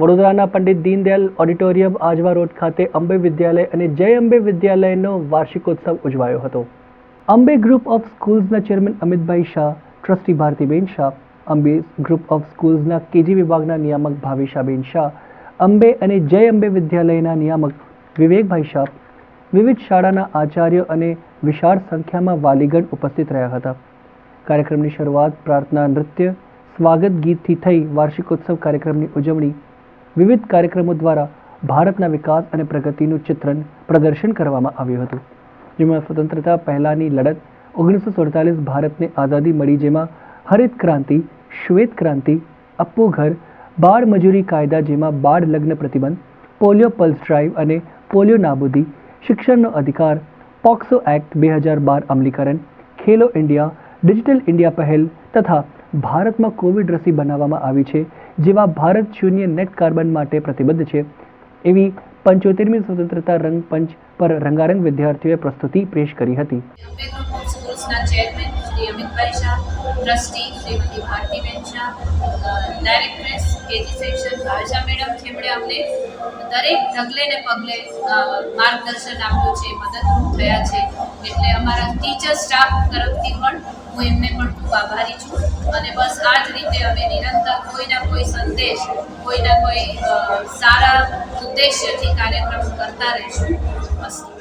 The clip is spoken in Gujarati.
વડોદરાના પંડિત દીનદયાલ ઓડિટોરિયમ, આજવા રોડ ખાતે અંબે વિદ્યાલય અને જય અંબે વિદ્યાલયનો વાર્ષિકોત્સવ ઉજવાયો હતો. Ambe group of સ્કૂલ્સના chairman Amitbhai Shah, trustee Bhartiben Shah, Ambe group of સ્કૂલ્સના KG વિભાગના નિયામક ભાવેશાબેન શાહ, અંબે અને જય અંબે વિદ્યાલયના નિયામક વિવેકભાઈ શાહ, વિવિધ શાળાના આચાર્ય અને વિશાળ સંખ્યામાં વાલીગણ ઉપસ્થિત રહ્યા હતા. કાર્યક્રમની શરૂઆત પ્રાર્થના, નૃત્ય, સ્વાગત ગીતથી થઈ વાર્ષિકોત્સવ કાર્યક્રમની ઉજવણી વિવિધ કાર્યક્રમો દ્વારા ભારતના વિકાસ અને પ્રગતિનું ચિત્રણ પ્રદર્શન કરવામાં આવ્યું હતું. જેમાં સ્વતંત્રતા પહેલાંની લડત, ઓગણીસો સુડતાલીસ ભારતને આઝાદી મળી, જેમાં હરિત ક્રાંતિ, શ્વેત ક્રાંતિ, અપ્પુ બાળ મજૂરી કાયદા જેમાં બાળ લગ્ન પ્રતિબંધ, પોલિયો પલ્સ ડ્રાઈવ અને પોલિયો નાબૂદી, શિક્ષણનો અધિકાર, પોક્સો એક્ટ બે હજાર બાર અમલીકરણ, ખેલો ઇન્ડિયા, ડિજિટલ ઇન્ડિયા પહેલ તથા ભારતમાં કોવિડ રસી બનાવવામાં આવી છે જેવા ભારત શૂન્ય નેટ કાર્બન માટે પ્રતિબદ્ધ છે. એવી પંચોતેરમી સ્વતંત્રતા રંગ પંચ પર રંગારંગ વિદ્યાર્થીઓએ પ્રસ્તુતિ પેશ કરી હતી. Trustee Shrimati Bhartiben Shah directress K G અમને દરેક ઢગલે ને પગલે માર્ગદર્શન આપ્યું છે, મદદરૂપ થયા છે. એટલે અમારા ટીચર સ્ટાફ તરફથી પણ હું એમને પણ ખૂબ આભારી છું. અને બસ આ જ રીતે અમે નિરંતર કોઈના કોઈ સંદેશ કોઈના કોઈ સારા ઉદ્દેશ્યથી કાર્યક્રમ કરતા રહીશું.